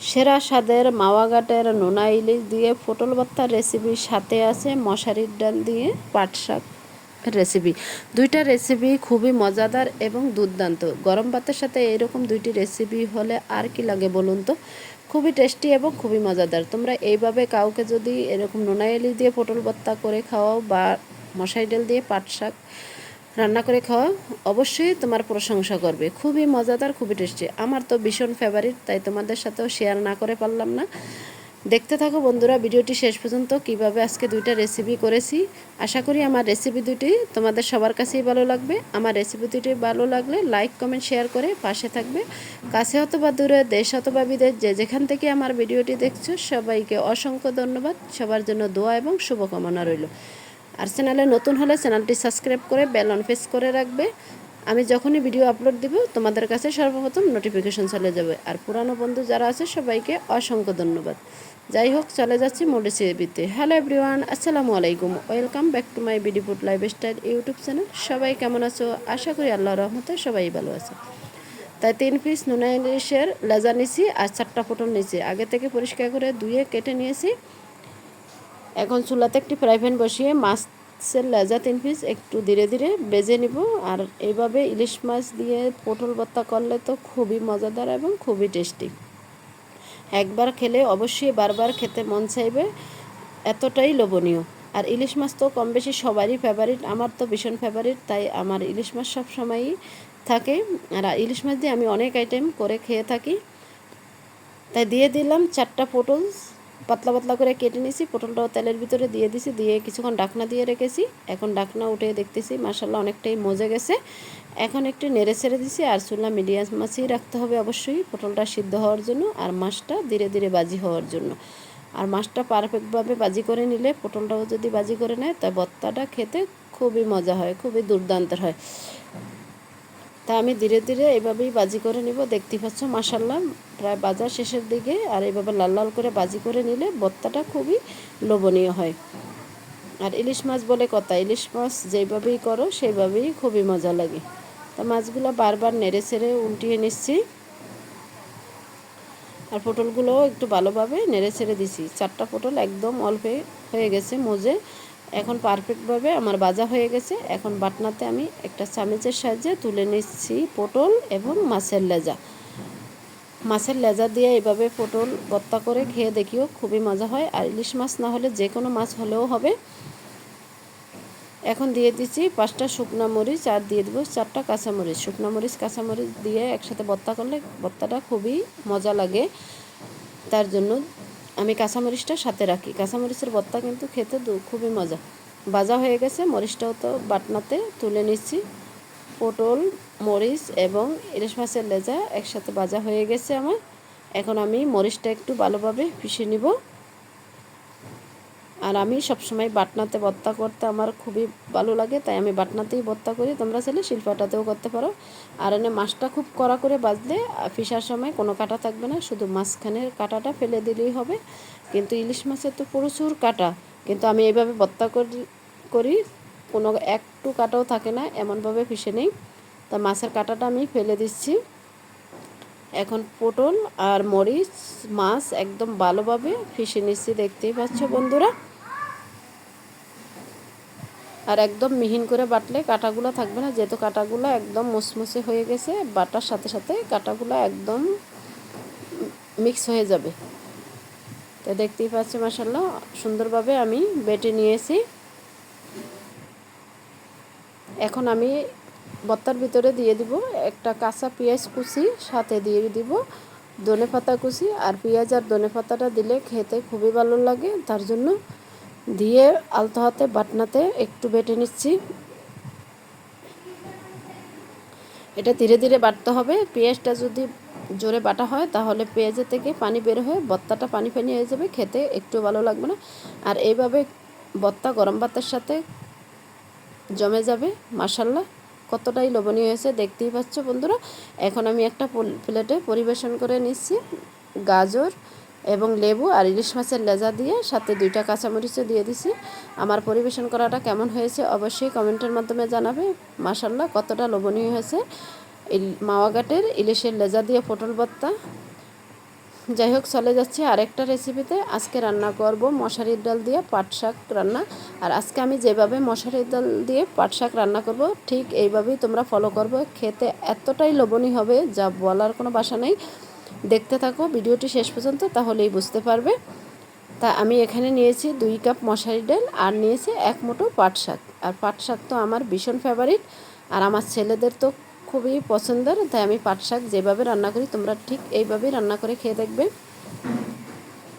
সেরা স্বাদের মাওয়াঘাটের নোনা ইলিশ দিয়ে পটল ভর্তার রেসিপির সাথে আছে মশারির ডাল দিয়ে পাট শাক রেসিপি দুইটা রেসিপি খুবই মজাদার এবং দুর্দান্ত। গরম ভাতের সাথে এরকম দুইটি রেসিপি হলে আর কি লাগে বলুন তো? খুবই টেস্টি এবং খুবই মজাদার। তোমরা এইভাবে কাউকে যদি এরকম নোনা ইলিশ দিয়ে পটল ভর্তা করে খাওয়াও বা মশারি ডাল দিয়ে পাট শাক রান্না করে খাওয়া অবশ্যই তোমার প্রশংসা করবে। খুবই মজাদার, খুবই টেস্টি আমার তো ভীষণ ফেভারিট তাই তোমাদের সাথেও শেয়ার না করে পারলাম না। দেখতে থাকো বন্ধুরা, ভিডিওটি শেষ পর্যন্ত কীভাবে আজকে দুইটা রেসিপি করেছি। আশা করি আমার রেসিপি দুটি তোমাদের সবার কাছেই ভালো লাগবে। আমার রেসিপি দুটি ভালো লাগলে লাইক কমেন্ট শেয়ার করে পাশে থাকবে। কাছে অথবা দূরে, দেশ অথবা বিদেশ, যে যেখান থেকে আমার ভিডিওটি দেখছ, সবাইকে অসংখ্য ধন্যবাদ। সবার জন্য দোয়া এবং শুভকামনা রইল। আর চ্যানেলে নতুন হলে চ্যানেলটি সাবস্ক্রাইব করে বেল অন প্রেস করে রাখবে। আমি যখনই ভিডিও আপলোড দিব, তোমাদের কাছে সর্বপ্রথম নোটিফিকেশন চলে যাবে। আর পুরানো বন্ধু যারা আছে, সবাইকে অসংখ্য ধন্যবাদ। যাই হোক, চলে যাচ্ছি মোট রেসিপিতে হ্যালো এভরিওয়ান আসসালামু আলাইকুম। Welcome back to my BD food life style YouTube channel সবাই কেমন আছো? আশা করি আল্লাহ রহমতে সবাই ভালো আছে। তাই তিন পিস নুনা ইলিশের লেজা নিছি আর চারটা পটল নিয়েছি আগে থেকে পরিষ্কার করে ধুয়ে কেটে নিয়েছি। এখন চুলাতে একটি ফ্রাই প্যান বসিয়ে মাছের লেজা তিন পিস একটু ধীরে ধীরে বেজে নিব। আর এইভাবে ইলিশ মাছ দিয়ে পটল ভর্তা করলে তো খুবই মজাদার এবং খুবই টেস্টি। একবার খেলে অবশ্যই বারবার খেতে মন চাইবে, এতটাই লোভনীয়। আর ইলিশ মাছ তো কম বেশি সবারই ফেভারিট আমার তো ভীষণ ফেভারিট তাই আমার ইলিশ মাছ সব সময়ই থাকে। আর ইলিশ মাছ দিয়ে আমি অনেক আইটেম করে খেয়ে থাকি। তাই দিয়ে দিলাম চারটা পটল। পাতলা পাতলা করে কেটে নিয়েছি পটলটাও তেলের ভিতরে দিয়ে দিছি, দিয়ে কিছুক্ষণ ডাকনা দিয়ে রেখেছি। এখন ডাকনা উঠে দেখতেছি মাসাল্লাহ অনেকটাই মজে গেছে। এখন একটু নেড়ে ছেড়ে দিছি, আর চুলা মিডিয়াম মাছই রাখতে হবে অবশ্যই পটলটা সিদ্ধ হওয়ার জন্য আর মাছটা ধীরে ধীরে বাজি হওয়ার জন্য। আর মাছটা পারফেক্টভাবে বাজি করে নিলে পটলটাও যদি বাজি করে নেয়, তা ভর্তাটা খেতে খুবই মজা হয়, খুবই দুর্দান্ত হয়। তা আমি ধীরে ধীরে এভাবেই বাজি করে নিব। দেখতে পাচ্ছ মাসাল্লাহ প্রায় বাজার শেষের দিকে। আর এভাবে লাল লাল করে বাজি করে নিলে ভর্তাটা খুবই লোভনীয় হয়। আর ইলিশ মাছ বলে কথা, ইলিশ মাছ যেভাবেই করো সেইভাবেই খুবই মজা লাগে। তা মাছগুলো বারবার নেড়ে ছেড়ে উল্টিয়ে নিচ্ছি। আর পটলগুলোও একটু ভালোভাবে নেড়ে ছেড়ে দিছি। চারটা পটল একদম অল্পে হয়ে গেছে মজে। এখন পারফেক্টভাবে আমার বাজা হয়ে গেছে। এখন বাটনাতে আমি একটা চামচের সাহায্যে তুলে নিচ্ছি পটল এবং মাছের লেজা। মাছের লেজা দিয়ে এইভাবে পটল ভর্তা করে খেয়ে দেখিও খুবই মজা হয়। আর ইলিশ মাছ না হলে যে কোনো মাছ হলেও হবে। এখন দিয়ে দিচ্ছি পাঁচটা শুকনো মরিচ আর দিয়ে দেবো চারটা কাঁচামরিচ শুকনো মরিচ কাঁচামরিচ দিয়ে একসাথে ভর্তা করলে ভর্তাটা খুবই মজা লাগে। তার জন্য আমি কাঁচামরিচটা সাথে রাখি। কাঁচামরিচের ভর্তা কিন্তু খেতে খুবই মজা। ভাজা হয়ে গেছে, মরিচটাও তো বাটনাতে তুলে নিচ্ছি। পটল, মরিচ এবং ইলিশ মাছের লেজা একসাথে ভাজা হয়ে গেছে আমার। এখন আমি মরিচটা একটু ভালোভাবে পিষে নিব। আর আমি সবসময় বাটনাতে ভর্তা করতে আমার খুবই ভালো লাগে, তাই আমি বাটনাতেই ভর্তা করি। তোমরা চাইলে শিল্পাটাতেও করতে পারো। আর এনে মাছটা খুব কড়া করে বাজলে ফিসার সময় কোনো কাটা থাকবে না, শুধু মাঝখানের কাটাটা ফেলে দিলেই হবে। কিন্তু ইলিশ মাছের তো প্রচুর কাটা, কিন্তু আমি এইভাবে ভর্তা করি করি, কোনো একটু কাটাও থাকে না, এমনভাবে ফিসে নেই। তা মাছের কাটাটা আমি ফেলে দিচ্ছি। এখন পটল আর মরিচ, মাছ একদম ভালোভাবে ফিসে নিচ্ছি, দেখতেই পাচ্ছ বন্ধুরা। আর একদম মিহিন করে বাটলে কাটাগুলো থাকবে না, যেহেতু কাটাগুলো একদম মুসমুসে হয়ে গেছে, বাটার সাথে সাথে কাটাগুলো একদম মিক্স হয়ে যাবে। তো দেখতেই পাচ্ছি মাসাল্লাহ সুন্দরভাবে আমি বেটে নিয়েছি। এখন আমি বত্তার ভিতরে দিয়ে দিব একটা কাঁচা পেঁয়াজ কুচি, সাথে দিয়ে দিব ধনে পাতা কুচি, আর পেঁয়াজ আর ধনে পাতাটা দিলে খেতে খুবই ভালো লাগে, তার জন্য দিয়ে আলতো হাতে বাটনাতে একটু বেটে নিচ্ছি। এটা ধীরে ধীরে বাটতে হবে। পেঁয়াজটা যদি জোরে বাটা হয়, তাহলে পেঁয়াজের থেকে পানি বের হয়ে বত্তাটা পানি পানি হয়ে যাবে, খেতে একটু ভালো লাগবে না। আর এইভাবে বত্তা গরম ভাতের সাথে জমে যাবে মাসাল্লাহ কতটাই লোভনীয় হয়েছে, দেখতেই পাচ্ছ বন্ধুরা। এখন আমি একটা প্লেটে পরিবেশন করে নিচ্ছি। গাজর এবং লেবু আর ইলিশ মাছের লেজা দিয়ে সাথে দুইটা কাঁচামরিচও দিয়ে দিছি। আমার পরিবেশন করাটা কেমন হয়েছে অবশ্যই কমেন্টের মাধ্যমে জানাবে। মাসাল্লাহ কতটা লোভনীয় হয়েছে মাওয়াঘাটের ইলিশের লেজা দিয়ে পটল ভর্তা। যাই হোক, চলে যাচ্ছি আরেকটা রেসিপিতে আজকে রান্না করব মশারির ডাল দিয়ে পাট শাক রান্না। আর আজকে আমি যেভাবে মশারির ডাল দিয়ে পাট শাক রান্না করব, ঠিক এইভাবেই তোমরা ফলো করবে। খেতে এতটাই লোভনীয় হবে, যা বলার কোনো বাসা নেই। দেখতে থাকো, ভিডিওটি শেষ পর্যন্ত তাহলেই বুঝতে পারবে। তা আমি এখানে নিয়েছি দুই কাপ মশারি ডাল আর নিয়েছি এক মুঠো পাট শাক। আর পাট শাক তো আমার ভীষণ ফেভারিট আর আমার ছেলেদের তো খুবই পছন্দের, তাই আমি পাট শাক যেভাবে রান্না করি তোমরা ঠিক এইভাবেই রান্না করে খেয়ে দেখবে।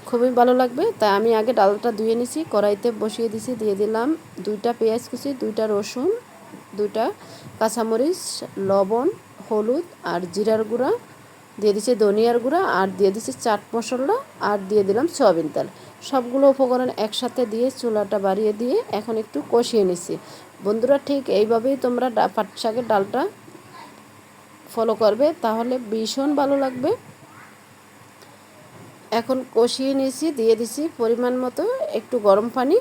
খুবই ভালো লাগবে। তাই আমি আগে ডালটা ধুয়ে নিছি, কড়াইতে বসিয়ে দিছি, দিয়ে দিলাম দুইটা পেঁয়াজ কুচি, দুইটা রসুন, দুইটা কাঁচামরিচ, লবণ, হলুদ আর জিরার গুঁড়া। দিয়ে দিচ্ছি ধনিয়ার গুঁড়া আর দিয়ে দিচ্ছি চাট মশলা আর দিয়ে দিলাম সয়াবিন তেল। সবগুলো উপকরণ একসাথে দিয়ে চুলাটা বাড়িয়ে দিয়ে এখন একটু কষিয়ে নিছি। বন্ধুরা ঠিক এইভাবেই তোমরা পাট শাকের ডালটা ফলো করবে, তাহলে ভীষণ ভালো লাগবে। এখন কষিয়ে নিয়েছি, দিয়ে দিছি পরিমাণ মতো একটু গরম পানি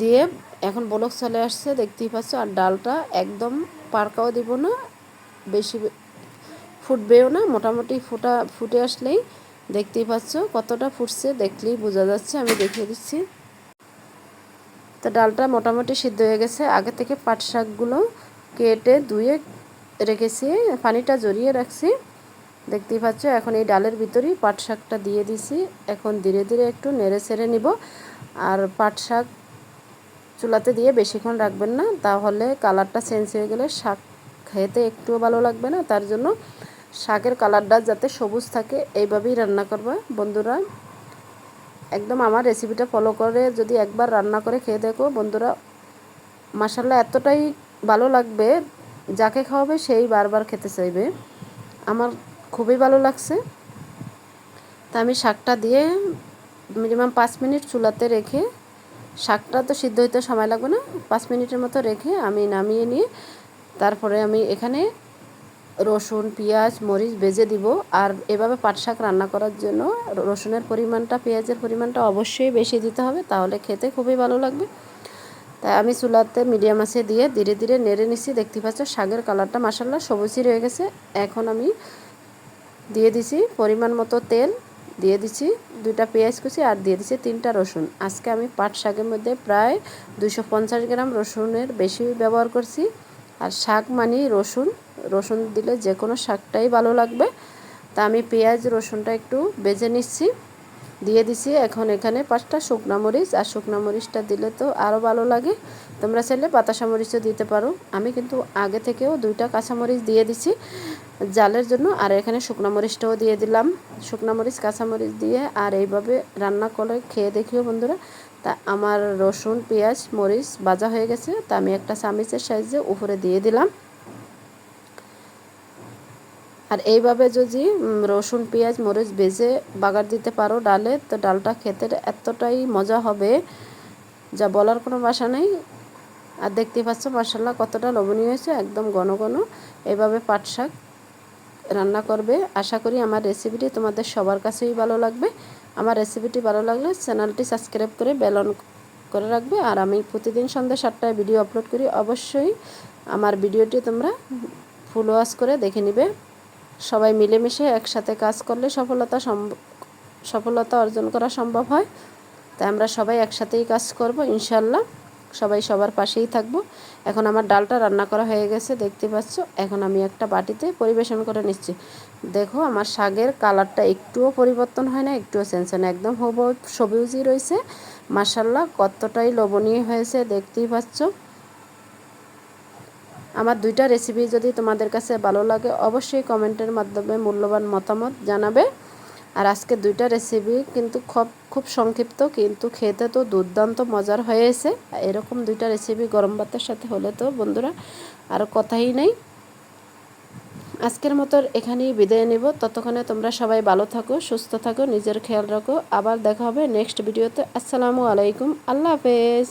দিয়ে এখন বলক চলে আসছে, দেখতেই পাচ্ছ। আর ডালটা একদম পারকাও দিব না, বেশি ফুটবেও না, মোটামুটি ফুটা, ফুটে আসলেই দেখতেই পাচ্ছ। কতটা ফুটছে দেখলেই বোঝা যাচ্ছে, আমি দেখিয়ে দিচ্ছি। তো ডালটা মোটামুটি সিদ্ধ হয়ে গেছে। আগে থেকে পাট শাকগুলো কেটে ধুয়ে রেখেছি, পানিটা জড়িয়ে রাখছি। দেখতেই পাচ্ছ, এখন এই ডালের ভিতরেই পাট শাকটা দিয়ে দিছি। এখন ধীরে ধীরে একটু নেড়ে ছেড়ে নিব। আর পাট শাক চুলাতে দিয়ে বেশিক্ষণ রাখবেন না, তাহলে কালারটা চেঞ্জ হয়ে গেলে শাক খেতে একটুও ভালো লাগবে না, তার জন্য শাকের কালারটা যাতে সবুজ থাকে, এইভাবেই রান্না করবা। বন্ধুরা, একদম আমার রেসিপিটা ফলো করে যদি একবার রান্না করে খেয়ে দেখো। বন্ধুরা মাসাল্লা এতটাই ভালো লাগবে, যাকে খাওয়াবে সেই বারবার খেতে চাইবে। আমার খুবই ভালো লাগছে। তা আমি শাকটা দিয়ে মিনিমাম পাঁচ মিনিট চুলাতে রেখে, শাকটা তো সিদ্ধ হইতে সময় লাগবে না, পাঁচ মিনিটের মতো রেখে আমি নামিয়ে নিয়ে, তারপরে আমি এখানে রসুন, পেঁয়াজ, মরিচ বেজে দিব। আর এভাবে পাট শাক রান্না করার জন্য রসুনের পরিমাণটা, পেঁয়াজের পরিমাণটা অবশ্যই বেশি দিতে হবে, তাহলে খেতে খুবই ভালো লাগবে। তাই আমি চুলাতে মিডিয়াম আছে দিয়ে ধীরে ধীরে নেড়ে নিচ্ছি। দেখতে পাচ্ছ শাকের কালারটা মাসাল্লা সবুজই রয়ে গেছে। এখন আমি দিয়ে দিছি পরিমাণ মতো তেল, দিয়ে দিচ্ছি দুইটা পেঁয়াজ কুচি আর দিয়ে দিচ্ছি তিনটা রসুন। আজকে আমি পাট শাকের মধ্যে প্রায় দুশো গ্রাম রসুনের বেশি ব্যবহার করছি। আর শাক মানি রসুন। রসুন দিলে যে কোনো শাকটাই ভালো লাগবে। তা আমি পেঁয়াজ, রসুনটা একটু বেজে নিচ্ছি, দিয়ে দিছি এখন এখানে পাঁচটা শুকনা মরিচ, আর শুকনা মরিচটা দিলে তো আরও ভালো লাগে। তোমরা চাইলে বাতাসা মরিচও দিতে পারো। আমি কিন্তু আগে থেকেও দুইটা কাঁচামরিচ দিয়ে দিছি, জালের জন্য, আর এখানে শুকনো মরিচটাও দিয়ে দিলাম। শুকনো মরিচ কাঁচামরিচ দিয়ে, আর এইভাবে রান্না করে খেয়ে দেখিও বন্ধুরা। তা আমার রসুন, পেঁয়াজ, মরিচ ভাজা হয়ে গেছে। তা আমি একটা চামিচের সাইজে উপরে দিয়ে দিলাম। আর এইভাবে যদি রসুন, পেঁয়াজ, মরিচ বেজে বাগার দিতে পারো ডালে, তো ডালটা খেতে এতটাই মজা হবে যা বলার কোনো বাসা নেই। আর দেখতে পাচ্ছ মশাল্লা কতটা লবণীয় হয়েছে, একদম ঘন ঘন। এইভাবে পাট শাক রান্না করবে। আশা করি আমার রেসিপিটি তোমাদের সবার কাছেই ভালো লাগবে। আমার রেসিপিটি ভালো লাগলে চ্যানেলটি সাবস্ক্রাইব করে বেলন করে রাখবে। আর আমি প্রতিদিন সন্ধ্যা সাতটায় ভিডিও আপলোড করি। অবশ্যই আমার ভিডিওটি তোমরা ফুল ওয়াশ করে দেখে নিবে। সবাই মিলেমিশে একসাথে কাজ করলে সফলতা সফলতা অর্জন করা সম্ভব হয়। তাই আমরা সবাই একসাথেই কাজ করব ইনশাল্লাহ সবাই সবার পাশেই থাকব। এখন আমার ডালটা রান্না করা হয়ে গেছে, দেখতে পাচ্ছ? এখন আমি একটা বাটিতে পরিবেশন করে নিচ্ছি। দেখো, আমার শাকের কালারটা একটুও পরিবর্তন হয় না, একটুও চেঞ্জ হয় না। একদম হব সবুজই রয়েছে। মাসাল্লাহ কতটাই লবণীয় হয়েছে, দেখতেই পাচ্ছ। আমার দুইটা রেসিপি যদি তোমাদের কাছে ভালো লাগে, অবশ্যই কমেন্টের মাধ্যমে মূল্যবান মতামত জানাবে। আর আজকে দুইটা রেসিপি কিন্তু খুব খুব সংক্ষিপ্ত, কিন্তু খেতে তো দুর্দান্ত মজার হয়েছে। এরকম দুইটা রেসিপি গরম ভাতের সাথে হলে তো বন্ধুরা আর কথাই নেই। আজকের মতো এখানেই বিদায় নেব। ততক্ষণে তোমরা সবাই ভালো থাকো, সুস্থ থাকো, নিজের খেয়াল রাখো। আবার দেখা হবে নেক্সট ভিডিওতে আসসালামু আলাইকুম। আল্লাহ হাফেজ।